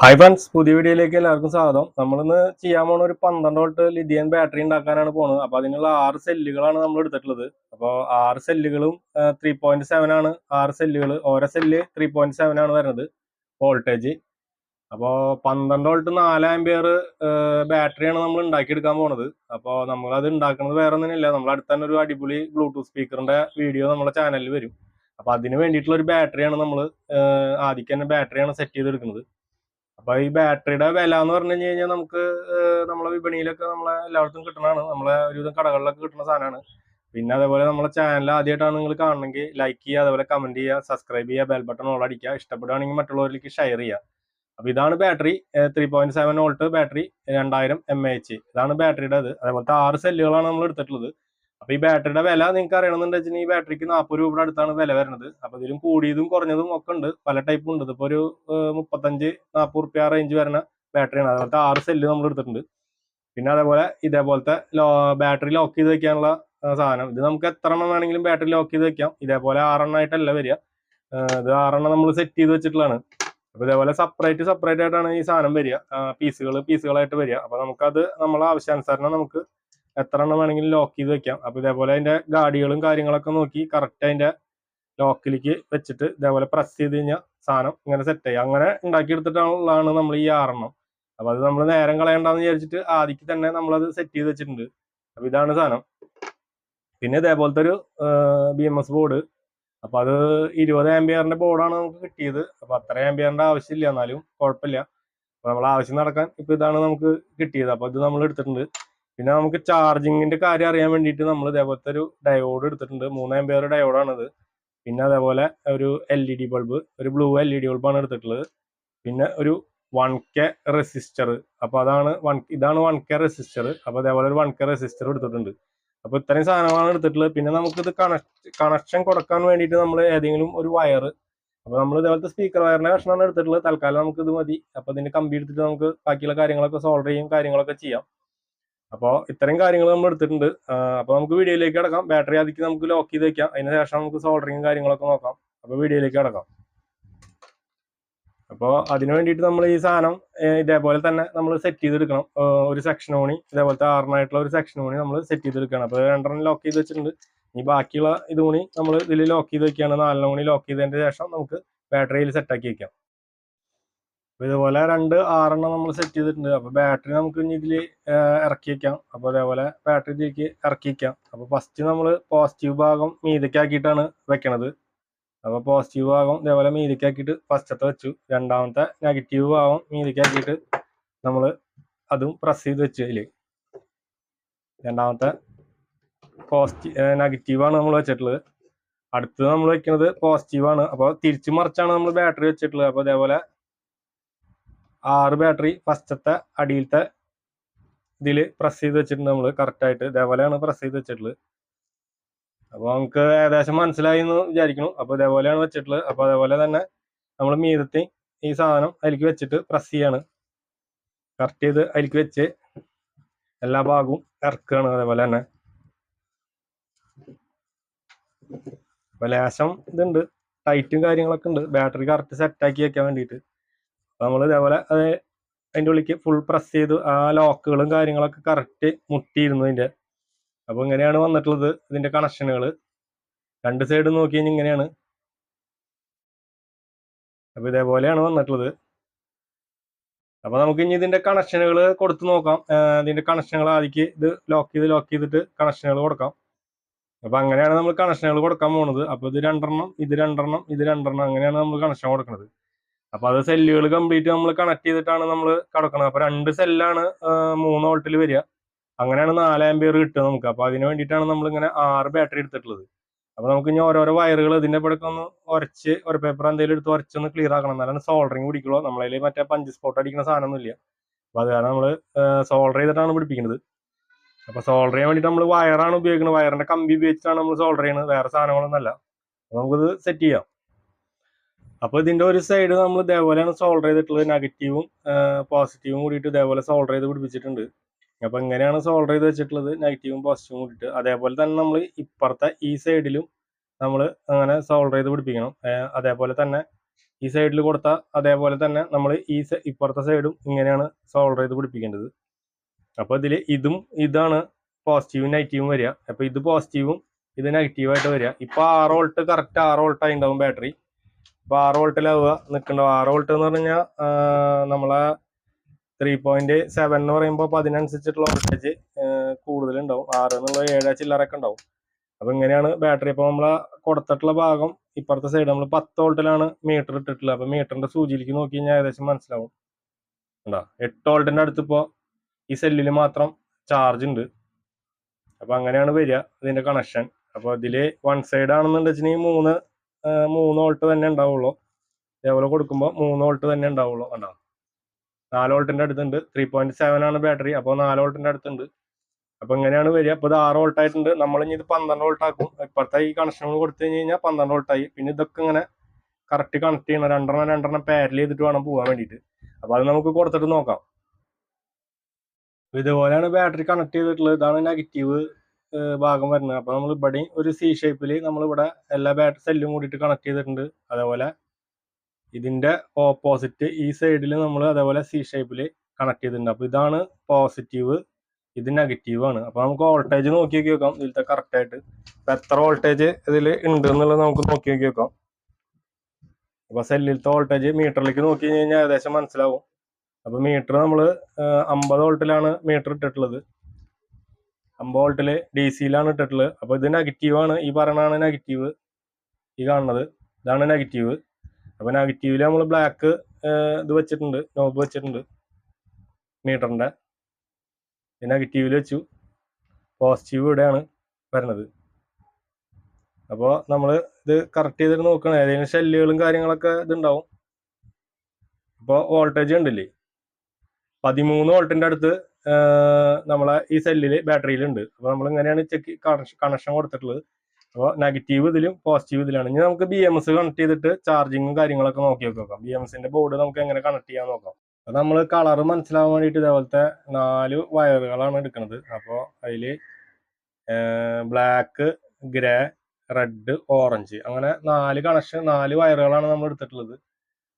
Hi friends പുതിയ വീഡിയോയിലേക്ക് എല്ലാവർക്കും സ്വാഗതം. നമ്മളിന്ന് ചെയ്യാൻ പോണ ഒരു പന്ത്രണ്ട് വോൾട്ട് ലിഥിയൻ ബാറ്ററി ഉണ്ടാക്കാനാണ് പോണത്. അപ്പൊ അതിനുള്ള ആറ് സെല്ലുകളാണ് നമ്മൾ എടുത്തിട്ടുള്ളത്. അപ്പോൾ ആറ് സെല്ലുകളും ത്രീ പോയിന്റ് സെവൻ ആണ് ആറ് സെല്ലുകൾ ഓരോ സെല്ല് ത്രീ പോയിന്റ് സെവൻ ആണ് വരുന്നത് വോൾട്ടേജ് അപ്പോൾ പന്ത്രണ്ട് വോൾട്ട് നാല് ആംബിയർ ബാറ്ററിയാണ് നമ്മൾ ഉണ്ടാക്കിയെടുക്കാൻ പോണത്. അപ്പോൾ നമ്മൾ അത് ഉണ്ടാക്കുന്നത് വേറെ ഒന്നുമില്ല നമ്മൾ അടുത്ത് തന്നെ ഒരു അടിപൊളി ബ്ലൂടൂത്ത് സ്പീക്കറിന്റെ വീഡിയോ നമ്മുടെ ചാനലിൽ വരും. അപ്പോൾ അതിന് വേണ്ടിയിട്ടുള്ള ഒരു ബാറ്ററിയാണ് നമ്മൾ ആദ്യം തന്നെ ബാറ്ററിയാണ് സെറ്റ് ചെയ്തെടുക്കുന്നത്. അപ്പൊ ഈ ബാറ്ററിയുടെ വില എന്ന് പറഞ്ഞു കഴിഞ്ഞു കഴിഞ്ഞാൽ നമുക്ക് നമ്മളെ വിപണിയിലൊക്കെ നമ്മളെ എല്ലായിടത്തും കിട്ടുന്നതാണ്. നമ്മളെ ഒരുവിധം കടകളിലൊക്കെ കിട്ടുന്ന സാധനമാണ്. പിന്നെ അതേപോലെ നമ്മളെ ചാനൽ ആദ്യമായിട്ടാണ് നിങ്ങൾ കാണണമെങ്കിൽ ലൈക്ക് ചെയ്യുക അതേപോലെ കമന്റ് ചെയ്യുക സബ്സ്ക്രൈബ് ചെയ്യുക ബെൽ ബട്ടൺ ഓൾ അടിക്കുക. ഇഷ്ടപ്പെടുകയാണെങ്കിൽ മറ്റുള്ളവരിലേക്ക് ഷെയർ ചെയ്യുക. അപ്പൊ ഇതാണ് battery three point seven volt battery രണ്ടായിരം എം എച്ച് ഇതാണ് ബാറ്ററിയുടെ അത് അതേപോലത്തെ ആറ് സെല്ലുകളാണ് നമ്മൾ എടുത്തിട്ടുള്ളത്. അപ്പൊ ഈ ബാറ്ററിയുടെ വില നിങ്ങൾക്ക് അറിയണമെന്നുണ്ടെങ്കിൽ ഈ ബാറ്ററിക്ക് നാൽപ്പത് രൂപയുടെ അടുത്താണ് വില വരുന്നത്. അപ്പൊ ഇതിലും കൂടിയതും കുറഞ്ഞതും ഒക്കെ ഉണ്ട്. പല ടൈപ്പും ഉണ്ട്. ഇതിപ്പോ ഒരു മുപ്പത്തഞ്ച് നാൽപ്പത് റുപ്യ റേഞ്ച് വരുന്ന ബാറ്ററിയാണ് അതുപോലത്തെ ആറ് സെല്ല് നമ്മൾ എടുത്തിട്ടുണ്ട്. പിന്നെ അതേപോലെ ഇതേപോലത്തെ ലോ ബാറ്ററി ലോക്ക് ചെയ്ത് വെക്കാനുള്ള സാധനം. ഇത് നമുക്ക് എത്ര എണ്ണം വേണമെങ്കിലും ബാറ്ററി ലോക്ക് ചെയ്ത് വെക്കാം. ഇതേപോലെ ആറെണ്ണമായിട്ടല്ല വരിക. ഇത് ആറെണ്ണം നമ്മൾ സെറ്റ് ചെയ്ത് വെച്ചിട്ടുള്ളതാണ്. അപ്പൊ ഇതേപോലെ സെപ്പറേറ്റ് സെപ്പറേറ്റ് ആയിട്ടാണ് ഈ സാധനം വരിക. പീസുകൾ പീസുകളായിട്ട് വരിക. അപ്പൊ നമുക്കത് നമ്മളെ ആവശ്യാനുസരണം നമുക്ക് എത്ര എണ്ണം വേണമെങ്കിലും ലോക്ക് ചെയ്ത് വെക്കാം. അപ്പൊ ഇതേപോലെ അതിന്റെ ഗാഡികളും കാര്യങ്ങളൊക്കെ നോക്കി കറക്റ്റ് അതിന്റെ ലോക്കിലേക്ക് വെച്ചിട്ട് ഇതേപോലെ പ്രസ് ചെയ്ത് കഴിഞ്ഞാൽ സാധനം ഇങ്ങനെ സെറ്റ് ആയി. അങ്ങനെ ഉണ്ടാക്കിയെടുത്തിട്ടുള്ളതാണ് നമ്മൾ ഈ ആറെണ്ണം. അപ്പൊ അത് നമ്മൾ നേരം കളയണ്ടെന്ന് വിചാരിച്ചിട്ട് ആദ്യക്ക് തന്നെ നമ്മളത് സെറ്റ് ചെയ്ത് വെച്ചിട്ടുണ്ട്. അപ്പൊ ഇതാണ് സാധനം. പിന്നെ ഇതേപോലത്തെ ഒരു ബി എം എസ് ബോർഡ് അപ്പൊ അത് ഇരുപത് ആംബിയറിന്റെ ബോർഡാണ് നമുക്ക് കിട്ടിയത്. അപ്പൊ അത്ര ആംബിയറിന്റെ ആവശ്യമില്ല. എന്നാലും കുഴപ്പമില്ല. അപ്പൊ നമ്മൾ ആവശ്യം നടക്കാൻ ഇപ്പൊ ഇതാണ് നമുക്ക് കിട്ടിയത്. അപ്പൊ ഇത് നമ്മൾ എടുത്തിട്ടുണ്ട്. പിന്നെ നമുക്ക് ചാർജിങ്ങിന്റെ കാര്യം അറിയാൻ വേണ്ടിയിട്ട് നമ്മൾ ഇതേപോലത്തെ ഒരു ഡയോഡ് എടുത്തിട്ടുണ്ട്. മൂന്ന് ആംബിയർ ഡയോഡാണിത് പിന്നെ അതേപോലെ ഒരു എൽ ഇ ഡി ബൾബ് ഒരു ബ്ലൂ എൽ ഇ ഡി ബൾബാണ് എടുത്തിട്ടുള്ളത്. പിന്നെ ഒരു വൺ കെ റെസിസ്റ്റർ അപ്പൊ അതാണ് വൺ ഇതാണ് വൺ കെ റെസിസ്റ്റർ അപ്പൊ അതേപോലെ ഒരു വൺ കെ റെസിസ്റ്റർ എടുത്തിട്ടുണ്ട്. അപ്പൊ ഇത്രയും സാധനങ്ങളാണ് എടുത്തിട്ടുള്ളത്. പിന്നെ നമുക്ക് ഇത് കണക്ഷൻ കൊടുക്കാൻ വേണ്ടിയിട്ട് നമ്മൾ ഏതെങ്കിലും ഒരു വയർ അപ്പൊ നമ്മൾ ഇതേപോലത്തെ സ്പീക്കർ വയറിന്റെ കഷ്ണമാണ് എടുത്തിട്ടുള്ളത്. തൽക്കാലം നമുക്ക് ഇത് മതി. അപ്പൊ ഇതിന്റെ കമ്പി എടുത്തിട്ട് നമുക്ക് ബാക്കിയുള്ള കാര്യങ്ങളൊക്കെ സോൾവ് ചെയ്യും കാര്യങ്ങളൊക്കെ ചെയ്യാം. അപ്പോൾ ഇത്രയും കാര്യങ്ങൾ നമ്മൾ എടുത്തിട്ടുണ്ട്. അപ്പോൾ നമുക്ക് വീഡിയോയിലേക്ക് കിടക്കാം. ബാറ്ററി അതിക്ക് നമുക്ക് ലോക്ക് ചെയ്ത് വെക്കാം. അതിന് ശേഷം നമുക്ക് സോൾഡറിങ്ങും കാര്യങ്ങളൊക്കെ നോക്കാം. അപ്പോൾ വീഡിയോയിലേക്ക് കിടക്കാം. അപ്പോൾ അതിന് വേണ്ടിയിട്ട് നമ്മൾ ഈ സാധനം ഇതേപോലെ തന്നെ നമ്മൾ സെറ്റ് ചെയ്തെടുക്കണം. ഒരു സെക്ഷൻ ഓണി ഇതേപോലത്തെ ആറിനായിട്ടുള്ള ഒരു സെക്ഷൻ ഓണി നമ്മൾ സെറ്റ് ചെയ്തെടുക്കണം അപ്പോൾ രണ്ടെണ്ണം ലോക്ക് ചെയ്ത് വെച്ചിട്ടുണ്ട്. ഇനി ബാക്കിയുള്ള ഇത് നമ്മൾ ഇതിൽ ലോക്ക് ചെയ്ത് വെക്കുകയാണ്. നാലെണ്ണം ഊണി ലോക്ക് ചെയ്തതിന്റെ ശേഷം നമുക്ക് ബാറ്ററിയിൽ സെറ്റാക്കി വെക്കാം. അപ്പോൾ ഇതുപോലെ രണ്ട് ആറെണ്ണം നമ്മൾ സെറ്റ് ചെയ്തിട്ടുണ്ട്. അപ്പോൾ ബാറ്ററി നമുക്ക് ഇനി ഇതിൽ ഇറക്കി വയ്ക്കാം അപ്പോൾ അതേപോലെ ബാറ്ററി ഇതിലേക്ക് ഇറക്കി വയ്ക്കാം അപ്പോൾ ഫസ്റ്റ് നമ്മൾ പോസിറ്റീവ് ഭാഗം മീതയ്ക്കാക്കിയിട്ടാണ് വെക്കണത്. അപ്പോൾ പോസിറ്റീവ് ഭാഗം ഇതേപോലെ മീതയ്ക്കാക്കിയിട്ട് ഫസ്റ്റത്തെ വെച്ചു. രണ്ടാമത്തെ നെഗറ്റീവ് ഭാഗം മീതയ്ക്കാക്കിയിട്ട് നമ്മൾ അതും പ്രസ് ചെയ്ത് വെച്ചു അതിൽ രണ്ടാമത്തെ പോസിറ്റീവ് നെഗറ്റീവാണ് നമ്മൾ വെച്ചിട്ടുള്ളത്. അടുത്തത് നമ്മൾ വെക്കുന്നത് പോസിറ്റീവാണ് അപ്പോൾ തിരിച്ചു മറിച്ചാണ് നമ്മൾ ബാറ്ററി വെച്ചിട്ടുള്ളത്. അപ്പോൾ അതേപോലെ ആറ് ബാറ്ററി ഫസ്റ്റത്തെ അടിയിലത്തെ ഇതിൽ പ്രസ് ചെയ്ത് വെച്ചിട്ടുണ്ട് നമ്മൾ കറക്റ്റായിട്ട് ഇതേപോലെയാണ് പ്രസ് ചെയ്ത് വെച്ചിട്ടുള്ളത്. അപ്പോൾ നമുക്ക് ഏകദേശം മനസ്സിലായി എന്ന് വിചാരിക്കണം അപ്പോൾ ഇതേപോലെയാണ് വെച്ചിട്ടുള്ളത്. അപ്പോൾ അതേപോലെ തന്നെ നമ്മൾ മീതത്തി ഈ സാധനം അതിലേക്ക് വെച്ചിട്ട് പ്രസ് ചെയ്യാണ്. കറക്റ്റ് ചെയ്ത് അതിലേക്ക് വെച്ച് എല്ലാ ഭാഗവും ഇറക്കുകയാണ് അതേപോലെ തന്നെ. അപ്പോൾ ലേശം ഇതുണ്ട്. ടൈറ്റും കാര്യങ്ങളൊക്കെ ഉണ്ട്. ബാറ്ററി കറക്റ്റ് സെറ്റാക്കി വെക്കാൻ വേണ്ടിയിട്ട്. നമ്മൾ ഇതേപോലെ അത് അതിന്റെ ഉള്ളിക്ക് ഫുൾ പ്രസ് ചെയ്ത് ആ ലോക്കുകളും കാര്യങ്ങളൊക്കെ കറക്റ്റ് മുട്ടിയിരുന്നു ഇതിന്റെ അപ്പോൾ ഇങ്ങനെയാണ് വന്നിട്ടുള്ളത് ഇതിന്റെ കണക്ഷനുകൾ രണ്ട് സൈഡ് നോക്കി കഴിഞ്ഞാൽ ഇങ്ങനെയാണ്. അപ്പോൾ ഇതേപോലെയാണ് വന്നിട്ടുള്ളത്. അപ്പോൾ നമുക്ക് ഇനി ഇതിന്റെ കണക്ഷനുകൾ കൊടുത്ത് നോക്കാം. ഇതിന്റെ കണക്ഷനുകൾ ആദ്യം ഇത് ലോക്ക് ചെയ്ത് ലോക്ക് ചെയ്തിട്ട് കണക്ഷനുകൾ കൊടുക്കാം. അപ്പോൾ അങ്ങനെയാണ് നമ്മൾ കണക്ഷനുകൾ കൊടുക്കാൻ പോകുന്നത് അപ്പോൾ ഇത് രണ്ടെണ്ണം ഇത് രണ്ടെണ്ണം ഇത് രണ്ടെണ്ണം അങ്ങനെയാണ് നമ്മൾ കണക്ഷൻ കൊടുക്കുന്നത് അപ്പൊ അത് സെല്ലുകൾ കംപ്ലീറ്റ് നമ്മൾ കണക്ട് ചെയ്തിട്ടാണ് നമ്മൾ കടക്കുന്നത് അപ്പൊ രണ്ട് സെല്ലാണ് മൂന്ന് വോൾട്ടിൽ വരിക. അങ്ങനെയാണ് നാല് ആംബിയർ കിട്ടുക നമുക്ക്. അപ്പൊ അതിന് വേണ്ടിയിട്ടാണ് നമ്മൾ ഇങ്ങനെ ആറ് ബാറ്ററി എടുത്തിട്ടുള്ളത്. അപ്പൊ നമുക്ക് ഇനി ഓരോരോ വയറുകൾ ഇതിന്റെ ഇവിടെ ഒന്ന് ഉരച്ച് ഒരു പേപ്പർ എന്തെങ്കിലും എടുത്ത് ഉരച്ചൊന്ന് ക്ലിയർ ആക്കണം. എന്നാലാണ് സോൾഡറിങ് പിടിക്കുള്ളൂ. നമ്മളതിൽ മറ്റേ പഞ്ച് സ്പോട്ട് അടിക്കുന്ന സാധനമൊന്നുമില്ല അപ്പൊ അത് കാരണം നമ്മൾ സോൾഡർ ചെയ്തിട്ടാണ് പിടിപ്പിക്കുന്നത്. അപ്പൊ സോൾഡർ ചെയ്യാൻ വേണ്ടിയിട്ട് നമ്മൾ വയറാണ് ഉപയോഗിക്കുന്നത്. വയറിന്റെ കമ്പി ഉപയോഗിച്ചിട്ടാണ് നമ്മൾ സോൾഡർ ചെയ്യുന്നത്. വേറെ സാധനങ്ങളൊന്നുമല്ല. നമുക്കിത് സെറ്റ് ചെയ്യാം. അപ്പൊ ഇതിന്റെ ഒരു സൈഡ് നമ്മൾ ഇതേപോലെയാണ് സോൾവ് ചെയ്തിട്ടുള്ളത്. നെഗറ്റീവും പോസിറ്റീവും കൂടിയിട്ട് ഇതേപോലെ സോൾവ് ചെയ്ത് പിടിപ്പിച്ചിട്ടുണ്ട്. അപ്പോൾ ഇങ്ങനെയാണ് സോൾവ് ചെയ്ത് വെച്ചിട്ടുള്ളത്? നെഗറ്റീവും പോസിറ്റീവും കൂടിയിട്ട്. അതേപോലെ തന്നെ നമ്മൾ ഇപ്പുറത്തെ ഈ സൈഡിലും നമ്മൾ അങ്ങനെ സോൾവ് ചെയ്ത് പിടിപ്പിക്കണം. അതേപോലെ തന്നെ ഈ സൈഡിൽ കൊടുത്ത അതേപോലെ തന്നെ നമ്മൾ ഈ ഇപ്പുറത്തെ സൈഡും ഇങ്ങനെയാണ് സോൾവ് ചെയ്ത് പിടിപ്പിക്കേണ്ടത്. അപ്പോൾ ഇതിൽ ഇതും ഇതാണ് പോസിറ്റീവും നെഗറ്റീവും വരിക. അപ്പോൾ ഇത് പോസിറ്റീവും ഇത് നെഗറ്റീവായിട്ട് വരിക. ഇപ്പോൾ ആറ് വോൾട്ട് കറക്റ്റ് ആറ് വോൾട്ടായി ഉണ്ടാവും ബാറ്ററി ഇപ്പോൾ ആറ് വോൾട്ടിലാവുക നിൽക്കുന്നുണ്ടാവും ആറ് വോൾട്ട് എന്ന് പറഞ്ഞാൽ നമ്മളെ ത്രീ പോയിന്റ് സെവൻ എന്ന് പറയുമ്പോൾ അപ്പോൾ അതിനനുസരിച്ചിട്ടുള്ള വോൾട്ടേജ് കൂടുതലുണ്ടാവും. ആറ് എന്നുള്ള ഏഴ് ചില്ലറൊക്കെ ഉണ്ടാവും. അപ്പോൾ ഇങ്ങനെയാണ് ബാറ്ററി ഇപ്പോൾ നമ്മൾ കൊടുത്തിട്ടുള്ള ഭാഗം. ഇപ്പുറത്തെ സൈഡ് നമ്മൾ പത്ത് വോൾട്ടിലാണ് മീറ്റർ ഇട്ടിട്ടുള്ളത്. അപ്പോൾ മീറ്ററിന്റെ സൂചിയിലേക്ക് നോക്കി കഴിഞ്ഞാൽ ഏകദേശം മനസ്സിലാവും. ഉണ്ടോ എട്ട് വോൾട്ടിന്റെ അടുത്ത് ഇപ്പോൾ ഈ സെല്ലിൽ മാത്രം ചാർജ് ഉണ്ട്. അപ്പോൾ അങ്ങനെയാണ് വരിക ഇതിന്റെ കണക്ഷൻ അപ്പോൾ ഇതിൽ വൺ സൈഡ് ആണെന്നുണ്ടെച്ചിട്ടുണ്ടെങ്കിൽ മൂന്ന് മൂന്ന് വോൾട്ട് തന്നെ ഉണ്ടാവുള്ളൂ. ഇതേപോലെ കൊടുക്കുമ്പോൾ മൂന്ന് വോൾട്ട് തന്നെ ഉണ്ടാവുള്ളൂ കണ്ടോ? നാല് വോൾട്ടിന്റെ അടുത്തുണ്ട്. ത്രീ പോയിന്റ് സെവൻ ആണ് ബാറ്ററി അപ്പോൾ നാല് വോൾട്ടിന്റെ അടുത്തുണ്ട്. അപ്പൊ ഇങ്ങനെയാണ് വരിക. അപ്പൊ ഇത് ആറ് വോൾട്ട് ആയിട്ടുണ്ട്. നമ്മൾ ഇനി ഇത് പന്ത്രണ്ട് വോൾട്ട് ആക്കും. ഇപ്പോഴത്തെ ഈ കണക്ഷൻ കൊടുത്തു കഴിഞ്ഞ് കഴിഞ്ഞാൽ പന്ത്രണ്ട് വോൾട്ട് ആയി. പിന്നെ ഇതൊക്കെ ഇങ്ങനെ കറക്റ്റ് കണക്ട് ചെയ്യണം. രണ്ടെണ്ണം രണ്ടെണ്ണം പാരൽ ചെയ്തിട്ട് വേണം പോകാൻ വേണ്ടിയിട്ട്. അപ്പൊ അത് നമുക്ക് കൊടുത്തിട്ട് നോക്കാം. ഇതുപോലെയാണ് ബാറ്ററി കണക്ട് ചെയ്തിട്ടുള്ളത്. ഇതാണ് നെഗറ്റീവ് ഭാഗം വരുന്നത്. അപ്പൊ നമ്മൾ ഇവിടെ ഒരു സി ഷേപ്പിൽ നമ്മൾ ഇവിടെ എല്ലാ ബാറ്ററി സെല്ലും കൂടിയിട്ട് കണക്ട് ചെയ്തിട്ടുണ്ട്. അതേപോലെ ഇതിന്റെ ഓപ്പോസിറ്റ് ഈ സൈഡിൽ നമ്മൾ അതേപോലെ സി ഷേപ്പിൽ കണക്ട് ചെയ്തിട്ടുണ്ട്. അപ്പൊ ഇതാണ് പോസിറ്റീവ് ഇത് നെഗറ്റീവ് ആണ്. അപ്പൊ നമുക്ക് വോൾട്ടേജ് നോക്കി നോക്കി നോക്കാം. ഇതിലത്തെ കറക്റ്റ് ആയിട്ട് അപ്പൊ എത്ര വോൾട്ടേജ് ഇതിൽ ഉണ്ട് എന്നുള്ളത് നമുക്ക് നോക്കി നോക്കി നോക്കാം. അപ്പൊ സെല്ലിലത്തെ വോൾട്ടേജ് മീറ്ററിലേക്ക് നോക്കി കഴിഞ്ഞാൽ ഏകദേശം മനസ്സിലാവും. അപ്പൊ മീറ്റർ നമ്മൾ അമ്പത് വോൾട്ടിലാണ് മീറ്റർ ഇട്ടിട്ടുള്ളത്. അമ്പത് ഡി സിയിലാണ് ഇട്ടിട്ടുള്ളത് അപ്പോൾ ഇത് നെഗറ്റീവാണ്. ഈ പറയണതാണ് നെഗറ്റീവ്. ഈ കാണുന്നത് ഇതാണ് നെഗറ്റീവ്. അപ്പോൾ നെഗറ്റീവിൽ നമ്മൾ ബ്ലാക്ക് ഇത് വെച്ചിട്ടുണ്ട്. നോബ് വെച്ചിട്ടുണ്ട്. മീറ്ററിന്റെ. നെഗറ്റീവിൽ വെച്ചു. പോസിറ്റീവ് ഇവിടെയാണ് വരുന്നത്. അപ്പോൾ നമ്മൾ ഇത് കറക്റ്റ് ചെയ്തിട്ട് നോക്കണം. ഏതെങ്കിലും ഷെല്ലുകളും കാര്യങ്ങളൊക്കെ ഇതുണ്ടാവും. അപ്പോൾ വോൾട്ടേജ് ഉണ്ടല്ലേ പതിമൂന്ന് വോൾട്ടിന്റെ അടുത്ത് നമ്മളെ ഈ സെല്ലിൽ ബാറ്ററിയിലുണ്ട്. അപ്പോൾ നമ്മൾ ഇങ്ങനെയാണ് ചെക്ക് കണക്ഷൻ കൊടുത്തിട്ടുള്ളത്. അപ്പോൾ നെഗറ്റീവ് ഇതിലും പോസിറ്റീവ് ഇതിലാണ്. ഇനി നമുക്ക് ബി എം എസ് കണക്ട് ചെയ്തിട്ട് ചാർജിങ്ങും കാര്യങ്ങളൊക്കെ നോക്കി നോക്കാം. ബി എം എസിന്റെ ബോർഡ് നമുക്ക് എങ്ങനെ കണക്ട് ചെയ്യാൻ നോക്കാം. അപ്പോൾ നമ്മൾ കളർ മനസ്സിലാവാൻ വേണ്ടിയിട്ട് ഇതേപോലത്തെ നാല് വയറുകളാണ് എടുക്കുന്നത് അപ്പോൾ അതിൽ ബ്ലാക്ക് ഗ്രേ റെഡ് ഓറഞ്ച് അങ്ങനെ നാല് കണക്ഷൻ നാല് വയറുകളാണ് നമ്മൾ എടുത്തിട്ടുള്ളത്.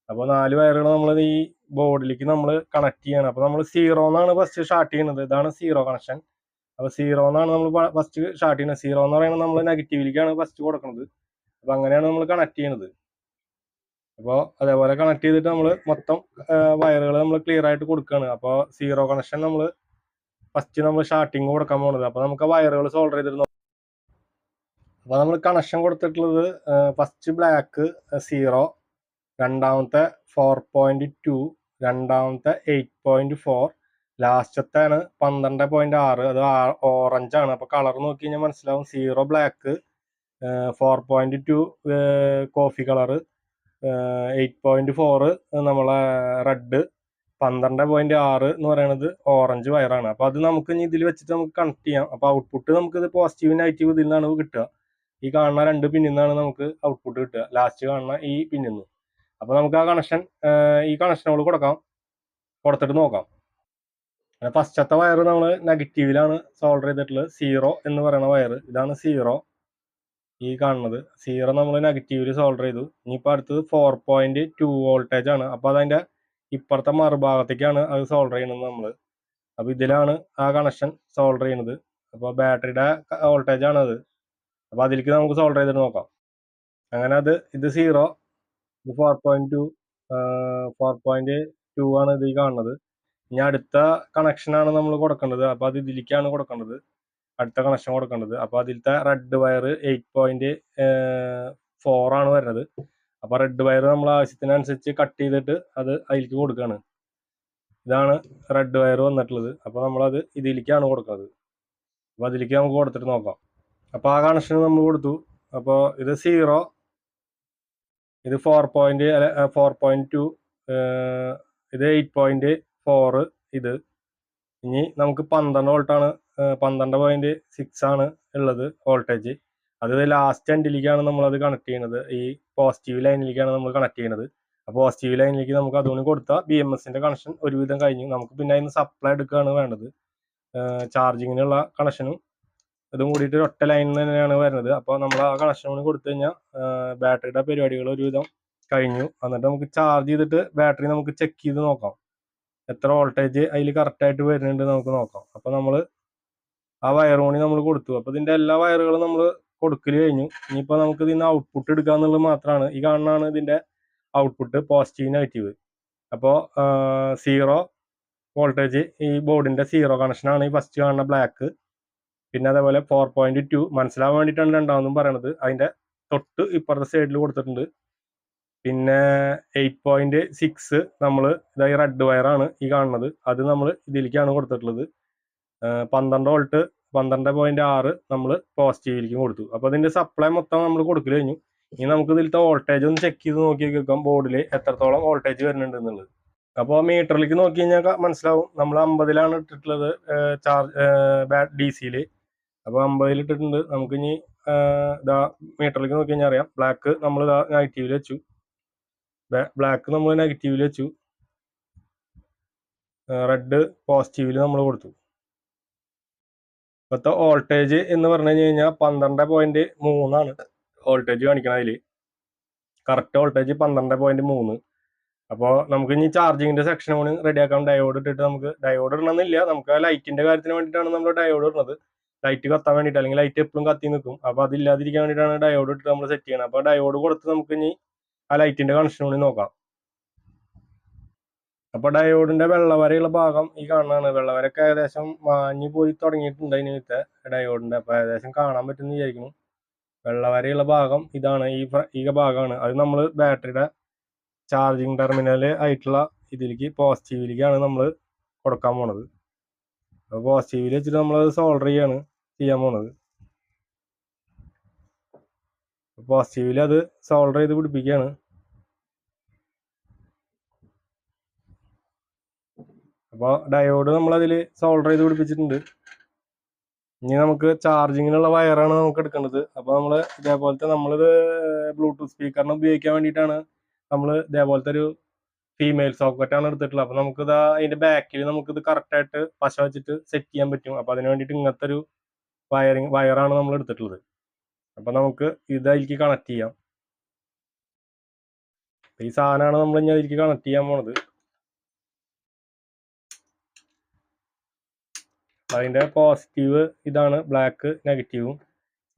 അപ്പോൾ നാല് വയറുകൾ നമ്മൾ ഈ ബോർഡിലേക്ക് നമ്മൾ കണക്ട് ചെയ്യണം. അപ്പോൾ നമ്മൾ സീറോ എന്നാണ് ഫസ്റ്റ് സ്റ്റാർട്ട് ചെയ്യുന്നത്. ഇതാണ് സീറോ കണക്ഷൻ അപ്പോൾ സീറോ എന്നാണ് നമ്മൾ ഫസ്റ്റ് സ്റ്റാർട്ട് ചെയ്യുന്നത്. സീറോ എന്ന് പറയുന്നത് നമ്മൾ നെഗറ്റീവിലേക്കാണ് ഫസ്റ്റ് കൊടുക്കുന്നത്. അപ്പോൾ അങ്ങനെയാണ് നമ്മൾ കണക്ട് ചെയ്യുന്നത്. അപ്പോൾ അതേപോലെ കണക്ട് ചെയ്തിട്ട് നമ്മൾ മൊത്തം വയറുകൾ നമ്മൾ ക്ലിയർ ആയിട്ട് കൊടുക്കുകയാണ് അപ്പോൾ സീറോ കണക്ഷൻ നമ്മൾ ഫസ്റ്റ് നമ്മൾ സ്റ്റാർട്ടിങ് കൊടുക്കാൻ പോകുന്നത് അപ്പോൾ നമുക്ക് വയറുകൾ സോൾഡർ ചെയ്തിട്ട് അപ്പോൾ നമ്മൾ കണക്ഷൻ കൊടുത്തിട്ടുള്ളത് ഫസ്റ്റ് ബ്ലാക്ക് സീറോ രണ്ടാമത്തെ ഫോർ പോയിന്റ് ടു രണ്ടാമത്തെ എയ്റ്റ് പോയിന്റ് ഫോർ ലാസ്റ്റത്താണ് പന്ത്രണ്ട് പോയിന്റ് ആറ്. അത് ഓറഞ്ച് ആണ്. അപ്പൊ കളർ നോക്കി കഴിഞ്ഞാൽ മനസ്സിലാവും. Zero black four point two coffee colour eight point four നമ്മളെ റെഡ് പന്ത്രണ്ട് പോയിന്റ് ആറ് എന്ന് പറയുന്നത് ഓറഞ്ച് വയറാണ് അപ്പൊ അത് നമുക്ക് ഇനി ഇതിൽ വെച്ചിട്ട് നമുക്ക് കണക്ട് ചെയ്യാം. അപ്പൊ ഔട്ട്പുട്ട് നമുക്ക് ഇത് പോസിറ്റീവ് നെഗറ്റീവ് ഇതിൽ നിന്നാണ് കിട്ടുക. ഈ കാണുന്ന രണ്ട് പിന്നിൽ നിന്നാണ് നമുക്ക് ഔട്ട്പുട്ട് കിട്ടുക. ലാസ്റ്റ് കാണുന്ന ഈ പിന്നിൽ നിന്ന്. അപ്പൊ നമുക്ക് ആ കണക്ഷൻ ഈ കണക്ഷനുകൾ കൊടുക്കാം. കൊടുത്തിട്ട് നോക്കാം. പിന്നെ ഫസ്റ്റത്തെ വയർ നമ്മൾ നെഗറ്റീവിലാണ് സോൾഡർ ചെയ്തിട്ടുള്ളത്. സീറോ എന്ന് പറയുന്ന വയർ ഇതാണ് സീറോ ഈ കാണുന്നത്. സീറോ നമ്മൾ നെഗറ്റീവിൽ സോൾഡർ ചെയ്തു. ഇനിയിപ്പോൾ അടുത്തത് ഫോർ പോയിന്റ് ടു വോൾട്ടേജ് ആണ്. അപ്പോൾ അതിന്റെ ഇപ്പുറത്തെ മറുഭാഗത്തേക്കാണ് അത് സോൾഡർ ചെയ്യുന്നത് നമ്മൾ അപ്പോൾ ഇതിലാണ് ആ കണക്ഷൻ സോൾഡർ ചെയ്യുന്നത്. അപ്പോൾ ബാറ്ററിയുടെ വോൾട്ടേജ് ആണ് അത് അപ്പോൾ അതിലേക്ക് നമുക്ക് സോൾഡർ ചെയ്തിട്ട് നോക്കാം. അങ്ങനെ അത് ഇത് സീറോ ഇത് four point two four point two ആണ് ഇതിൽ കാണുന്നത്. ഇനി അടുത്ത കണക്ഷനാണ് നമ്മൾ കൊടുക്കേണ്ടത് അപ്പോൾ അത് ഇതിലേക്കാണ് കൊടുക്കേണ്ടത് അടുത്ത കണക്ഷൻ കൊടുക്കേണ്ടത് അപ്പോൾ അതിലത്തെ red wire eight point four ആണ് വരുന്നത്. അപ്പോൾ റെഡ് വയർ നമ്മൾ ആവശ്യത്തിനനുസരിച്ച് കട്ട് ചെയ്തിട്ട് അത് അതിലേക്ക് കൊടുക്കുകയാണ് ഇതാണ് റെഡ് വയർ വന്നിട്ടുള്ളത്. അപ്പോൾ നമ്മളത് ഇതിലേക്കാണ് കൊടുക്കുന്നത്. അപ്പോൾ അതിലേക്ക് നമുക്ക് കൊടുത്തിട്ട് നോക്കാം. അപ്പോൾ ആ കണക്ഷൻ നമ്മൾ കൊടുത്തു. അപ്പോൾ ഇത് സീറോ ഇത് four point four point two ഇത് എയ്റ്റ് പോയിന്റ് ഫോറ് ഇത്. ഇനി നമുക്ക് പന്ത്രണ്ട് വോൾട്ടാണ് പന്ത്രണ്ട് പോയിന്റ് സിക്സ് ആണ് ഉള്ളത് വോൾട്ടേജ് അത് ലാസ്റ്റ് എൻഡിലേക്കാണ് നമ്മൾ അത് കണക്ട് ചെയ്യുന്നത്. ഈ പോസിറ്റീവ് ലൈനിലേക്കാണ് നമ്മൾ കണക്ട് ചെയ്യുന്നത്. ആ പോസിറ്റീവ് ലൈനിലേക്ക് നമുക്ക് അതുകൊണ്ട് കൊടുത്താൽ ബി എം എസിന്റെ കണക്ഷൻ ഒരുവിധം കഴിഞ്ഞു. നമുക്ക് പിന്നെ അതിന് സപ്ലൈ എടുക്കുകയാണ് വേണ്ടത്. ചാർജിങ്ങിനുള്ള കണക്ഷനും ഇതും കൂടിയിട്ട് ഒറ്റ ലൈനിൽ തന്നെയാണ് വരുന്നത്. അപ്പോൾ നമ്മൾ ആ കണക്ഷൻ കൂടി കൊടുത്തു കഴിഞ്ഞാൽ ബാറ്ററിയുടെ പരിപാടികൾ ഒരുവിധം കഴിഞ്ഞു. എന്നിട്ട് നമുക്ക് ചാർജ് ചെയ്തിട്ട് ബാറ്ററി നമുക്ക് ചെക്ക് ചെയ്ത് നോക്കാം. എത്ര വോൾട്ടേജ് അതിൽ കറക്റ്റായിട്ട് വരുന്നുണ്ട് നമുക്ക് നോക്കാം. അപ്പോൾ നമ്മൾ ആ വയർ നമ്മൾ കൊടുത്തു. അപ്പോൾ ഇതിന്റെ എല്ലാ വയറുകളും നമ്മൾ കൊടുക്കൽ കഴിഞ്ഞു. ഇനിയിപ്പോൾ നമുക്ക് ഇതിന് ഔട്ട്പുട്ട് എടുക്കുക എന്നുള്ളത് മാത്രമാണ് ഈ കാണുന്നതാണ് ഇതിന്റെ ഔട്ട്പുട്ട് പോസിറ്റീവ് നെഗറ്റീവ് അപ്പോൾ സീറോ വോൾട്ടേജ് ഈ ബോർഡിന്റെ സീറോ കണക്ഷനാണ് ഈ ഫസ്റ്റ് കാണുന്ന ബ്ലാക്ക് പിന്നെ അതേപോലെ ഫോർ പോയിന്റ് ടു മനസ്സിലാവാൻ വേണ്ടിയിട്ടാണ് രണ്ടാമതും പറയണത്. അതിന്റെ തൊട്ട് ഇപ്പുറത്തെ സൈഡിൽ കൊടുത്തിട്ടുണ്ട്. പിന്നെ എയ്റ്റ് പോയിന്റ് സിക്സ് നമ്മൾ ഇതായി റെഡ് വയറാണ് ഈ കാണുന്നത്. അത് നമ്മൾ ഇതിലേക്കാണ് കൊടുത്തിട്ടുള്ളത്. പന്ത്രണ്ട് വോൾട്ട് പന്ത്രണ്ട് പോയിന്റ് ആറ് നമ്മൾ പോസിറ്റീവിലേക്കും കൊടുത്തു. അപ്പോൾ അതിന്റെ സപ്ലൈ മൊത്തം നമ്മൾ കൊടുക്കൽ കഴിഞ്ഞു. ഇനി നമുക്ക് ഇതിലത്തെ വോൾട്ടേജ് ഒന്ന് ചെക്ക് ചെയ്ത് നോക്കി വെക്കാം ബോർഡിൽ എത്രത്തോളം വോൾട്ടേജ് വരുന്നുണ്ട് എന്നുള്ളത് അപ്പോൾ മീറ്ററിലേക്ക് നോക്കി കഴിഞ്ഞാൽ മനസ്സിലാവും. നമ്മൾ അമ്പതിലാണ് ഇട്ടിട്ടുള്ളത് ചാർജ് ഡി സിയിൽ അപ്പോൾ നമുക്ക് ഇനി ഇതാ മീറ്ററിലേക്ക് നോക്കി കഴിഞ്ഞാൽ അറിയാം. ബ്ലാക്ക് നമ്മൾ ഇതാ നെഗറ്റീവിൽ വെച്ചു. ബ്ലാക്ക് നമ്മൾ നെഗറ്റീവിൽ വെച്ചു. റെഡ് പോസിറ്റീവിൽ നമ്മൾ കൊടുത്തു. ഇപ്പോഴത്തെ വോൾട്ടേജ് എന്ന് പറഞ്ഞു കഴിഞ്ഞാൽ പന്ത്രണ്ട് പോയിന്റ് മൂന്നാണ്. വോൾട്ടേജ് കാണിക്കണം അതിൽ കറക്റ്റ് വോൾട്ടേജ് പന്ത്രണ്ട് പോയിന്റ് മൂന്ന്. അപ്പോൾ നമുക്ക് ഇനി ചാർജിങ്ങിന്റെ സെക്ഷൻ കൂടി റെഡിയാക്കാം ഡയോഡ് ഇട്ടിട്ട് നമുക്ക് ഡയോഡ് ഇടണമെന്നില്ല. നമുക്ക് ആ ലൈറ്റിന്റെ കാര്യത്തിന് വേണ്ടിയിട്ടാണ് നമ്മൾ ഡയോഡ് ഇടുന്നത്. ലൈറ്റ് കത്താൻ വേണ്ടിയിട്ട് അല്ലെങ്കിൽ ലൈറ്റ് എപ്പോഴും കത്തി നിൽക്കും അപ്പോൾ അതില്ലാതിരിക്കാൻ വേണ്ടിട്ടാണ് ഡയോഡ് ഇട്ട് നമ്മൾ സെറ്റ് ചെയ്യണം അപ്പോൾ ഡയോഡ് കൊടുത്ത് നമുക്ക് ഇനി ആ ലൈറ്റിന്റെ കണക്ഷൻ കൂടി നോക്കാം. അപ്പൊ ഡയോഡിന്റെ വെള്ളവരെയുള്ള ഭാഗം ഈ കാണുന്നതാണ്. വെള്ളവരൊക്കെ ഏകദേശം മാഞ്ഞു പോയി തുടങ്ങിയിട്ടുണ്ട് അതിനകത്തെ ഡയോഡിന്റെ അപ്പൊ ഏകദേശം കാണാൻ പറ്റുമെന്ന് വിചാരിക്കുന്നു. വെള്ളവരെയുള്ള ഭാഗം ഇതാണ്. ഈ ഈ ഭാഗമാണ്. അത് നമ്മൾ ബാറ്ററിയുടെ ചാർജിങ് ടെർമിനൽ ആയിട്ടുള്ള ഇതിലേക്ക് പോസിറ്റീവിലേക്കാണ് നമ്മൾ കൊടുക്കാൻ പോണത്. അപ്പോൾ പോസിറ്റീവിൽ വെച്ചിട്ട് നമ്മൾ സോൾഡർ ചെയ്യാണ് ചെയ്യാൻ പോണത്. പോസിറ്റീവിൽ അത് സോൾഡർ ചെയ്ത് പിടിപ്പിക്കുകയാണ് അപ്പോൾ ഡയോഡ് നമ്മൾ അതിൽ സോൾഡർ ചെയ്ത് പിടിപ്പിച്ചിട്ടുണ്ട്. ഇനി നമുക്ക് ചാർജിങ്ങിനുള്ള വയറാണ് നമുക്ക് എടുക്കേണ്ടത്. അപ്പോൾ നമ്മൾ ഇതേപോലത്തെ നമ്മളിത് ബ്ലൂടൂത്ത് സ്പീക്കറിന് ഉപയോഗിക്കാൻ വേണ്ടിയിട്ടാണ് നമ്മൾ ഇതേപോലത്തെ ഒരു ഫീമെയിൽ സോക്കറ്റാണ് എടുത്തിട്ടുള്ളത്. അപ്പോൾ നമുക്കിത് അതിന്റെ ബാക്കിൽ നമുക്കിത് കറക്റ്റായിട്ട് പശ വെച്ചിട്ട് സെറ്റ് ചെയ്യാൻ പറ്റും. അപ്പോൾ അതിന് വേണ്ടിയിട്ട് ഇങ്ങനത്തെ ഒരു വയറിങ് വയറാണ് നമ്മൾ എടുത്തിട്ടുള്ളത്. അപ്പോൾ നമുക്ക് ഇത് അതിലേക്ക് കണക്ട് ചെയ്യാം. ഈ സാധനമാണ് നമ്മൾ ഇനി അതിലേക്ക് കണക്ട് ചെയ്യാൻ പോണത്. അതിന്റെ പോസിറ്റീവ് ഇതാണ് ബ്ലാക്ക് നെഗറ്റീവും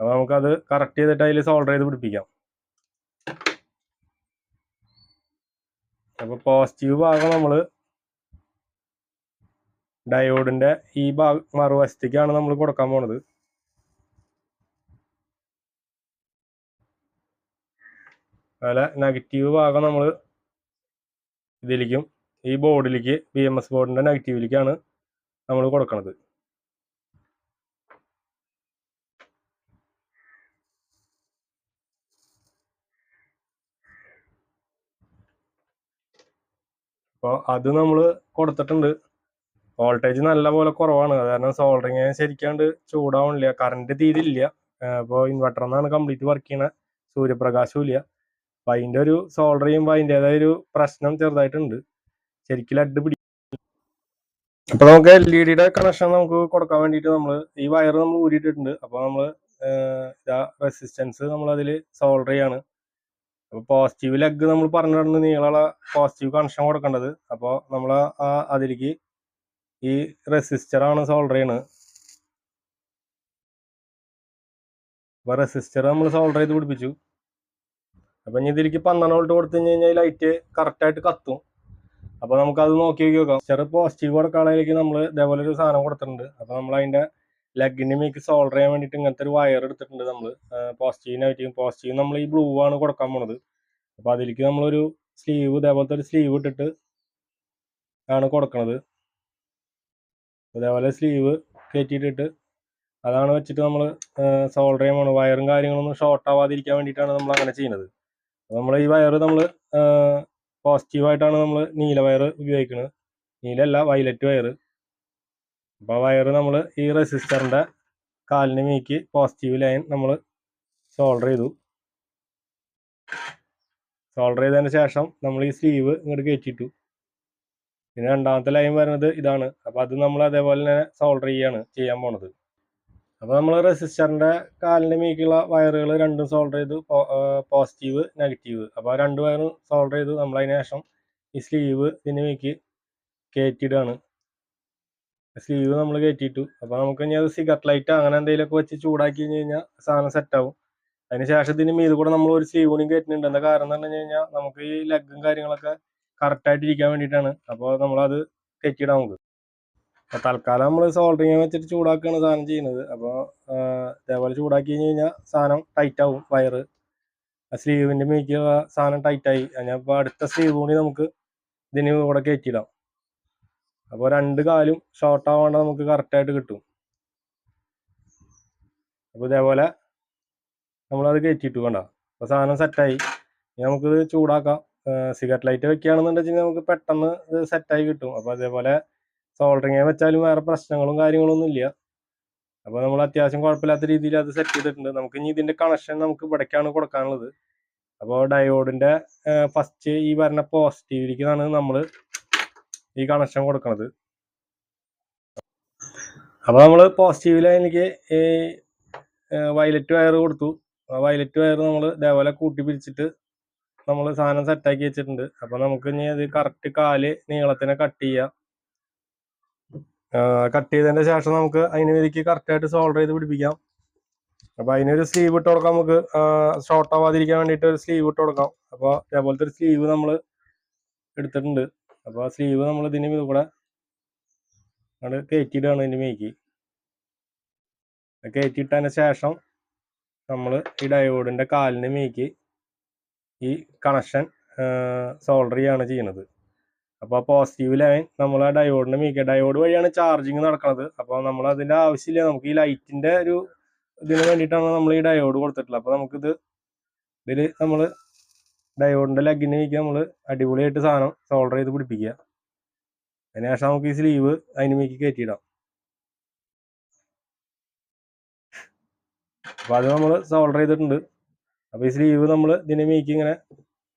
അപ്പോൾ നമുക്കത് കറക്റ്റ് ചെയ്തിട്ട് അതിൽ സോൾഡർ ചെയ്ത് പിടിപ്പിക്കാം. അപ്പോൾ പോസിറ്റീവ് ഭാഗം നമ്മൾ ഡയോഡിന്റെ ഈ ഭാഗ മറുവശത്തേക്കാണ് നമ്മൾ കൊടുക്കാൻ പോണത്. അതുപോലെ നെഗറ്റീവ് ഭാഗം നമ്മൾ ഇതിലേക്കും ഈ ബോർഡിലേക്ക് ബി എം എസ് ബോർഡിന്റെ നെഗറ്റീവിലേക്കാണ് നമ്മൾ കൊടുക്കുന്നത് അപ്പോൾ അത് നമ്മൾ കൊടുത്തിട്ടുണ്ട്. വോൾട്ടേജ് നല്ല പോലെ കുറവാണ്. അത് കാരണം സോൾഡറിങ് ശരിക്കാണ്ട് ചൂടാവണില്ല. കറണ്ട് തീരില്ല അപ്പോൾ ഇൻവെർട്ടർ എന്നാണ് കംപ്ലീറ്റ് വർക്ക് ചെയ്യണത് സൂര്യപ്രകാശവും ഇല്ല. അപ്പം അതിന്റെ ഒരു സോൾഡർ ചെയ്യുമ്പോൾ അതിന്റെതായ ഒരു പ്രശ്നം ചെറുതായിട്ടുണ്ട്. ശരിക്കും ലഡ് പിടി അപ്പോൾ നമുക്ക് എൽ ഇ ഡിയുടെ കണക്ഷൻ നമുക്ക് കൊടുക്കാൻ വേണ്ടിയിട്ട് നമ്മൾ ഈ വയർ നമ്മൾ ഊരിയിട്ടിട്ടുണ്ട്. അപ്പോൾ നമ്മൾ റെസിസ്റ്റൻസ് നമ്മൾ അതിൽ സോൾഡർ ചെയ്യാണ്. അപ്പോൾ പോസിറ്റീവ് ലെഗ് നമ്മൾ പറഞ്ഞിട്ടുണ്ട് നീളമുള്ള പോസിറ്റീവ് കണക്ഷൻ കൊടുക്കേണ്ടത്. അപ്പോൾ നമ്മൾ ആ അതിലേക്ക് ഈ റെസിസ്റ്റർ ആണ് സോൾഡർ ചെയ്യണത് അപ്പോൾ റെസിസ്റ്റർ നമ്മൾ സോൾഡർ ചെയ്ത് പിടിപ്പിച്ചു. അപ്പം ഇനി ഇതിലേക്ക് പന്ത്രണ്ട് വോൾട്ട് കൊടുത്തു കഴിഞ്ഞ് കഴിഞ്ഞാൽ ലൈറ്റ് കറക്റ്റായിട്ട് കത്തും. അപ്പോൾ നമുക്ക് അത് നോക്കി നോക്കി. ചെറു പോസിറ്റീവ് കൊടുക്കാനായിരിക്കും നമ്മൾ ഇതേപോലെ ഒരു സാധനം കൊടുത്തിട്ടുണ്ട്. അപ്പോൾ നമ്മൾ അതിന്റെ ലെഗിന്റെ മേക്ക് സോൾഡർ ചെയ്യാൻ വേണ്ടിയിട്ട് ഇങ്ങനത്തെ ഒരു വയർ എടുത്തിട്ടുണ്ട് നമ്മൾ പോസിറ്റീവ് നെഗറ്റീവ് പോസിറ്റീവ് നമ്മൾ ഈ ബ്ലൂ ആണ് കൊടുക്കാൻ പോണത്. അപ്പോൾ അതിലേക്ക് നമ്മളൊരു സ്ലീവ് ഇതേപോലത്തെ ഒരു സ്ലീവ് ഇട്ടിട്ട് ആണ് കൊടുക്കണത്. അതേപോലെ സ്ലീവ് കയറ്റിയിട്ടിട്ട് അതാണ് വെച്ചിട്ട് നമ്മൾ സോൾഡർ ചെയ്യാൻ പോണത്. വയറും കാര്യങ്ങളൊന്നും ഷോർട്ട് ആവാതിരിക്കാൻ വേണ്ടിയിട്ടാണ് നമ്മൾ അങ്ങനെ ചെയ്യുന്നത്. നമ്മൾ ഈ വയർ നമ്മൾ പോസിറ്റീവായിട്ടാണ് നമ്മൾ നീല വയർ ഉപയോഗിക്കുന്നത് നീലല്ല വയലറ്റ് വയർ അപ്പോൾ വയർ നമ്മൾ ഈ റെസിസ്റ്ററിന്റെ കാലിന് മീക്ക് പോസിറ്റീവ് ലൈൻ നമ്മൾ സോൾഡർ ചെയ്തു. സോൾഡർ ചെയ്തതിന് ശേഷം നമ്മൾ ഈ സ്ലീവ് ഇങ്ങോട്ട് കയറ്റിയിട്ടു. പിന്നെ രണ്ടാമത്തെ ലൈൻ വരുന്നത് ഇതാണ്. അപ്പോൾ അത് നമ്മൾ അതേപോലെ തന്നെ സോൾഡർ ചെയ്യാണ് ചെയ്യാൻ പോണത്. അപ്പോൾ നമ്മൾ റെസിസ്റ്ററിന്റെ കാലിന് മീക്കുള്ള വയറുകൾ രണ്ടും സോൾഡർ ചെയ്തു. പോസിറ്റീവ് നെഗറ്റീവ് അപ്പോൾ രണ്ട് വയറും സോൾഡർ ചെയ്തു. നമ്മൾ അതിന് ശേഷം ഈ സ്ലീവ് ഇതിന് മീക്ക് കയറ്റിയിടുകയാണ്. സ്ലീവ് നമ്മൾ കയറ്റിയിട്ടു അപ്പോൾ നമുക്ക് ഇനി അത് സിഗരറ്റ് ലൈറ്റ് അങ്ങനെ എന്തെങ്കിലുമൊക്കെ വെച്ച് ചൂടാക്കി കഴിഞ്ഞ് കഴിഞ്ഞാൽ സാധനം സെറ്റ് ആവും. അതിന് ശേഷം ഇതിന് മീത് കൂടെ നമ്മൾ ഒരു സ്ലീവ് കൂടി കയറ്റുന്നുണ്ട് എന്താ കാരണം എന്ന് പറഞ്ഞു കഴിഞ്ഞാൽ നമുക്ക് ഈ ലെഗും കാര്യങ്ങളൊക്കെ കറക്റ്റായിട്ട് ഇരിക്കാൻ വേണ്ടിയിട്ടാണ്. അപ്പോൾ നമ്മളത് കയറ്റിയിടാം നമുക്ക് അപ്പോൾ തൽക്കാലം നമ്മൾ സോൾഡറിങ് വെച്ചിട്ട് ചൂടാക്കുകയാണ് സാധനം ചെയ്യുന്നത്. അപ്പോൾ ഇതേപോലെ ചൂടാക്കി കഴിഞ്ഞ് കഴിഞ്ഞാൽ സാധനം ടൈറ്റ് ആവും വയറ് സ്ലീവിന്റെ മീക്കുള്ള സാധനം ടൈറ്റായി അപ്പോൾ അടുത്ത സ്ലീവ് കൂടി നമുക്ക് ഇതിന് കൂടെ കയറ്റിയിടാം അപ്പോൾ രണ്ട് കാലും ഷോർട്ട് ആവാണ്ട് നമുക്ക് കറക്റ്റായിട്ട് കിട്ടും. അപ്പോൾ ഇതേപോലെ നമ്മളത് കയറ്റിയിട്ട് വേണ്ട അപ്പോൾ സാധനം സെറ്റായി ഇനി നമുക്കിത് ചൂടാക്കാം. സിഗരറ്റ് ലൈറ്റ് വെക്കുകയാണെന്നുണ്ടെങ്കിൽ നമുക്ക് പെട്ടെന്ന് ഇത് സെറ്റായി കിട്ടും. അപ്പോൾ അതേപോലെ സോൾഡറിങ് വെച്ചാലും വേറെ പ്രശ്നങ്ങളും കാര്യങ്ങളൊന്നും ഇല്ല. അപ്പോൾ നമ്മൾ അത്യാവശ്യം കുഴപ്പമില്ലാത്ത രീതിയിൽ അത് സെറ്റ് ചെയ്തിട്ടുണ്ട്. നമുക്ക് ഇനി ഇതിന്റെ കണക്ഷൻ നമുക്ക് ഇവിടേക്കാണ് കൊടുക്കാനുള്ളത്. അപ്പോൾ ഡയോഡിന്റെ ഫസ്റ്റ് ഈ വരുന്ന പോസിറ്റീവിലേക്കാണ് നമ്മൾ ഈ കണക്ഷൻ കൊടുക്കുന്നത് അപ്പോൾ നമ്മൾ പോസിറ്റീവിൽ എനിക്ക് ഈ വയലറ്റ് വയർ കൊടുത്തു. ആ വയലറ്റ് വയർ നമ്മൾ ഇതേപോലെ കൂട്ടി പിരിച്ചിട്ട് നമ്മൾ സാധനം സെറ്റാക്കി വെച്ചിട്ടുണ്ട്. അപ്പോൾ നമുക്ക് ഇനി അത് കറക്റ്റ് കാൽ നീളത്തിനെ കട്ട് ചെയ്യാം. കട്ട് ചെയ്തതിന്റെ ശേഷം നമുക്ക് അതിന് വിധിക്ക് കറക്റ്റായിട്ട് സോൾഡർ ചെയ്ത് പിടിപ്പിക്കാം. അപ്പോൾ അതിനൊരു സ്ലീവ് ഇട്ട് കൊടുക്കാം നമുക്ക്. ഷോർട്ട് ആവാതിരിക്കാൻ വേണ്ടിയിട്ട് ഒരു സ്ലീവ് ഇട്ട് കൊടുക്കാം. അപ്പോൾ അതേപോലത്തെ ഒരു സ്ലീവ് നമ്മൾ എടുത്തിട്ടുണ്ട്. അപ്പോൾ ആ സ്ലീവ് നമ്മൾ ഇതിന് ഇത് കൂടെ അങ്ങോട്ട് കയറ്റിയിടുകയാണ് ഇതിന്റെ മേക്ക്. കയറ്റിയിട്ടതിന് ശേഷം നമ്മൾ ഈ ഡയോഡിന്റെ കാലിന് മേക്ക് ഈ കണക്ഷൻ സോൾഡർ ചെയ്യാണ് ചെയ്യുന്നത് അപ്പോൾ ആ പോസിറ്റീവ് ലൈൻ നമ്മൾ ആ ഡയോഡിന് മേക്ക് ഡയോഡ് വഴിയാണ് ചാർജിങ് നടക്കുന്നത് അപ്പോൾ നമ്മൾ അതിന്റെ ആവശ്യമില്ല. നമുക്ക് ഈ ലൈറ്റിന്റെ ഒരു ഇതിന് വേണ്ടിയിട്ടാണ് നമ്മൾ ഈ ഡയോഡ് കൊടുത്തിട്ടുള്ളത്. അപ്പോൾ നമുക്കിത് ഇതിൽ നമ്മൾ ഡയോഡിന്റെ ലെഗിന് മീക്ക് നമ്മൾ അടിപൊളിയായിട്ട് സാധനം സോൾഡർ ചെയ്ത് പിടിപ്പിക്കുക. അതിനുശേഷം നമുക്ക് ഈ സ്ലീവ് അതിന് കേറ്റി കയറ്റിയിടാം. അപ്പോൾ അത് നമ്മൾ സോൾഡർ ചെയ്തിട്ടുണ്ട്. അപ്പോൾ ഈ സ്ലീവ് നമ്മൾ ഇതിന് മേക്ക് ഇങ്ങനെ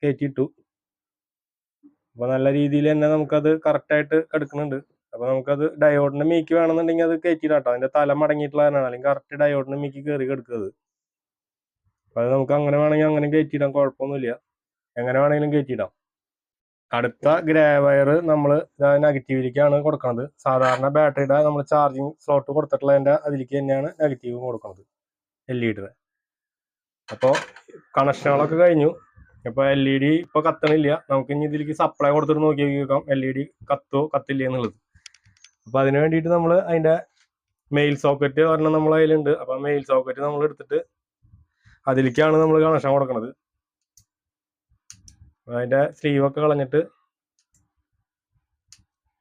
കയറ്റിയിട്ടു. അപ്പോൾ നല്ല രീതിയിൽ തന്നെ നമുക്കത് കറക്റ്റായിട്ട് എടുക്കുന്നുണ്ട്. അപ്പോൾ നമുക്കത് ഡയോഡിന്റെ മീക്ക് വേണമെന്നുണ്ടെങ്കിൽ അത് കയറ്റിയിടാട്ടോ അതിന്റെ തല മടങ്ങിയിട്ടുള്ളതാണ് അല്ലെങ്കിൽ കറക്റ്റ് ഡയോഡിന്റെ മീക്ക് കയറി കിടക്കുന്നത് അപ്പോൾ അത് നമുക്ക് അങ്ങനെ വേണമെങ്കിൽ അങ്ങനെ കയറ്റിയിടാം. കുഴപ്പമൊന്നുമില്ല. എങ്ങനെ വേണമെങ്കിലും കയറ്റിയിടാം അടുത്ത ഗ്രേ വയർ നമ്മൾ നെഗറ്റീവിലേക്കാണ് കൊടുക്കുന്നത് സാധാരണ ബാറ്ററിയുടെ നമ്മൾ ചാർജിങ് സ്ലോട്ട് കൊടുത്തിട്ടുള്ളതിന്റെ അതിലേക്ക് തന്നെയാണ് നെഗറ്റീവ് കൊടുക്കുന്നത് എൽ ഇ ഡിയുടെ അപ്പോൾ കണക്ഷനുകളൊക്കെ കഴിഞ്ഞു. ഇപ്പോൾ എൽ ഇ ഡി ഇപ്പോൾ കത്തണില്ല. നമുക്ക് ഇനി ഇതിലേക്ക് സപ്ലൈ കൊടുത്തിട്ട് നോക്കി നോക്കാം. എൽ ഇ ഡി കത്തോ കത്തില്ല എന്നുള്ളത്. അപ്പോൾ അതിന് വേണ്ടിയിട്ട് നമ്മൾ അതിന്റെ മെയിൽ സോക്കറ്റ് പറഞ്ഞാൽ നമ്മൾ അതിലുണ്ട്. അപ്പോൾ മെയിൽ സോക്കറ്റ് നമ്മൾ എടുത്തിട്ട് അതിലേക്കാണ് നമ്മൾ കണക്ഷൻ കൊടുക്കുന്നത് അതിന്റെ സ്ലീവൊക്കെ കളഞ്ഞിട്ട്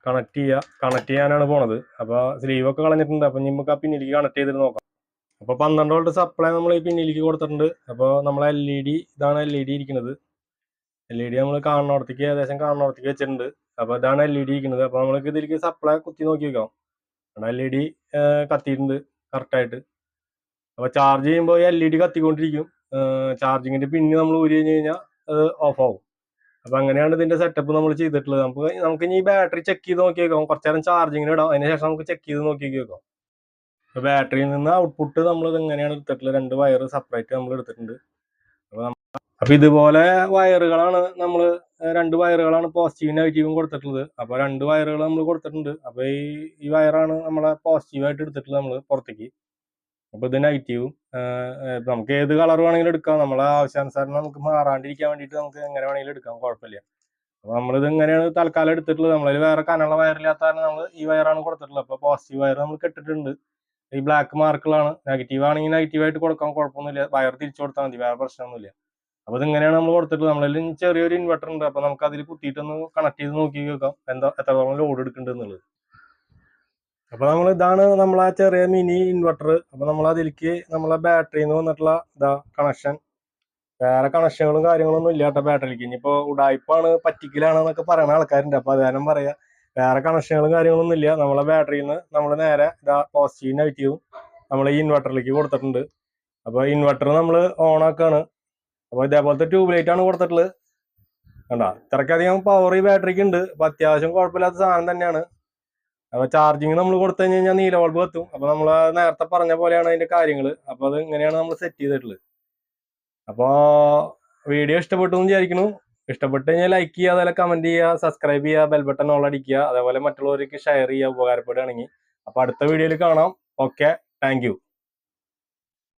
കണക്ട് ചെയ്യുക കണക്ട് ചെയ്യാനാണ് പോണത്. അപ്പോൾ സ്ലീവൊക്കെ കളഞ്ഞിട്ടുണ്ട്. അപ്പോൾ നമുക്ക് ആ പിന്നിലേക്ക് കണക്ട് ചെയ്തിട്ട് നോക്കാം. അപ്പോൾ പന്ത്രണ്ട് വോൾട്ട് സപ്ലൈ നമ്മൾ ഈ പിന്നിലേക്ക് കൊടുത്തിട്ടുണ്ട്. അപ്പോൾ നമ്മൾ എൽ ഇ ഡി ഇതാണ് എൽ ഇ ഡി ഇരിക്കുന്നത്. എൽ ഇ ഡി നമ്മൾ കാണുന്നിടത്തേക്ക് ഏകദേശം കാണുന്നിടത്തേക്ക് വെച്ചിട്ടുണ്ട്. അപ്പോൾ ഇതാണ് എൽ ഇ ഡി ഇരിക്കുന്നത്. അപ്പോൾ നമ്മൾക്ക് ഇതിലേക്ക് സപ്ലൈ കുത്തി നോക്കി വെക്കാം. എൽ ഇ ഡി കത്തിയിട്ടുണ്ട്. കറക്റ്റായിട്ട് അപ്പോൾ ചാർജ് ചെയ്യുമ്പോൾ എൽ ഇ ഡി കത്തിക്കൊണ്ടിരിക്കും. ചാർജിങ്ങിന്റെ പിന്നെ നമ്മൾ ഊരി കഴിഞ്ഞ് കഴിഞ്ഞാൽ അത് ഓഫ് ആവും. അപ്പോൾ അങ്ങനെയാണ് ഇതിന്റെ സെറ്റപ്പ് നമ്മൾ ചെയ്തിട്ടുള്ളത്. നമുക്ക് നമുക്ക് ഇനി ബാറ്ററി ചെക്ക് ചെയ്ത് നോക്കി വെക്കാം കുറച്ചു നേരം ചാർജിങ്ങിന് ഇടാം. അതിനുശേഷം നമുക്ക് ചെക്ക് ചെയ്ത് നോക്കി വെക്കാം അപ്പൊ ബാറ്ററിയിൽ നിന്ന് ഔട്ട്പുട്ട് നമ്മൾ ഇത് എങ്ങനെയാണ് എടുത്തിട്ടുള്ളത്. രണ്ട് വയർ സെപ്പറേറ്റ് നമ്മൾ എടുത്തിട്ടുണ്ട്. അപ്പൊ അപ്പൊ ഇതുപോലെ വയറുകളാണ് നമ്മൾ രണ്ട് വയറുകളാണ് പോസിറ്റീവും നെഗറ്റീവും കൊടുത്തിട്ടുള്ളത്. അപ്പൊ രണ്ട് വയറുകൾ നമ്മൾ കൊടുത്തിട്ടുണ്ട്. അപ്പൊ ഈ ഈ വയറാണ് നമ്മളെ പോസിറ്റീവായിട്ട് എടുത്തിട്ടുള്ളത് നമ്മൾ പുറത്തേക്ക്. അപ്പൊ ഇത് നെഗറ്റീവും നമുക്ക് ഏത് കളർ വേണമെങ്കിലും എടുക്കാം. നമ്മളെ ആവശ്യാനുസരണം നമുക്ക് മാറാണ്ടിരിക്കാൻ വേണ്ടിയിട്ട് നമുക്ക് എങ്ങനെ വേണമെങ്കിലും എടുക്കാം. കുഴപ്പമില്ല. അപ്പോൾ നമ്മളിത് ഇങ്ങനെയാണ് തൽക്കാലം എടുത്തിട്ടുള്ളത്. നമ്മളതിൽ വേറെ കനുള്ള വയറില്ലാത്ത കാരണം നമ്മൾ ഈ വയറാണ് കൊടുത്തിട്ടുള്ളത്. അപ്പോൾ പോസിറ്റീവ് വയർ നമ്മൾ കെട്ടിട്ടുണ്ട്. ഈ ബ്ലാക്ക് മാർക്കുകളാണ് നെഗറ്റീവ് ആണെങ്കിൽ നെഗറ്റീവായിട്ട് കൊടുക്കാൻ കുഴപ്പമൊന്നുമില്ല. വയർ തിരിച്ചു കൊടുത്താൽ മതി. വേറെ പ്രശ്നമൊന്നുമില്ല. അപ്പോൾ ഇതിങ്ങനെയാണ് നമ്മൾ കൊടുത്തിട്ടുള്ളത്. നമ്മളിൽ ചെറിയൊരു ഇൻവെർട്ടർ ഉണ്ട്. അപ്പോൾ നമുക്ക് അതിൽ കുത്തിയിട്ടൊന്ന് കണക്ട് ചെയ്ത് നോക്കി നോക്കാം. എന്താ എത്രത്തോളം ലോഡ് എടുക്കുന്നുണ്ട് എന്നുള്ളത്. അപ്പോൾ നമ്മൾ ഇതാണ് നമ്മൾ ആ ചെറിയ മിനി ഇൻവെർട്ടർ അപ്പോൾ നമ്മൾ അതിലേക്ക് നമ്മളെ ബാറ്ററിയിൽ നിന്ന് വന്നിട്ടുള്ള ഇതാ കണക്ഷൻ വേറെ കണക്ഷനുകളും കാര്യങ്ങളൊന്നും ഇല്ല കേട്ടോ ബാറ്ററിക്ക് ഇനിയിപ്പോൾ ഉടായ്പാണ് പറ്റിക്കലാണെന്നൊക്കെ പറയുന്ന ആൾക്കാരുണ്ട്. അപ്പോൾ അത് പറയാ വേറെ കണക്ഷനുകളും കാര്യങ്ങളൊന്നും ഇല്ല. നമ്മളെ ബാറ്ററിയിൽ നിന്ന് നമ്മൾ നേരെ ഇതാ പോസിറ്റീവ് നെഗറ്റീവും നമ്മൾ ഈ ഇൻവെർട്ടറിലേക്ക് കൊടുത്തിട്ടുണ്ട്. അപ്പോൾ ഇൻവെർട്ടർ നമ്മൾ ഓൺ ആക്കാണ്. അപ്പോൾ ഇതേപോലത്തെ ട്യൂബ് ലൈറ്റ് ആണ് കൊടുത്തിട്ടുള്ളത്. കണ്ട? ഇത്രയ്ക്കധികം പവർ ഈ ബാറ്ററിക്ക് ഉണ്ട്. അപ്പോൾ അത്യാവശ്യം കുഴപ്പമില്ലാത്ത സാധനം തന്നെയാണ്. അപ്പൊ ചാർജിങ് നമ്മൾ കൊടുത്തു കഴിഞ്ഞ് കഴിഞ്ഞാൽ നീല ബൾബ് എത്തും അപ്പൊ നമ്മൾ നേരത്തെ പറഞ്ഞ പോലെയാണ് അതിന്റെ കാര്യങ്ങൾ അപ്പൊ അത് ഇങ്ങനെയാണ് നമ്മൾ സെറ്റ് ചെയ്തിട്ടുള്ളത്. അപ്പോൾ വീഡിയോ ഇഷ്ടപ്പെട്ടു എന്ന് വിചാരിക്കുന്നു. ഇഷ്ടപ്പെട്ട് കഴിഞ്ഞാൽ ലൈക്ക് ചെയ്യുക അതുപോലെ കമന്റ് ചെയ്യുക സബ്സ്ക്രൈബ് ചെയ്യുക ബെൽ ബട്ടൺ ഓൾ അടിക്കുക. അതേപോലെ മറ്റുള്ളവർക്ക് ഷെയർ ചെയ്യുക ഉപകാരപ്പെടുകയാണെങ്കിൽ. അപ്പൊ അടുത്ത വീഡിയോയിൽ കാണാം. Okay thank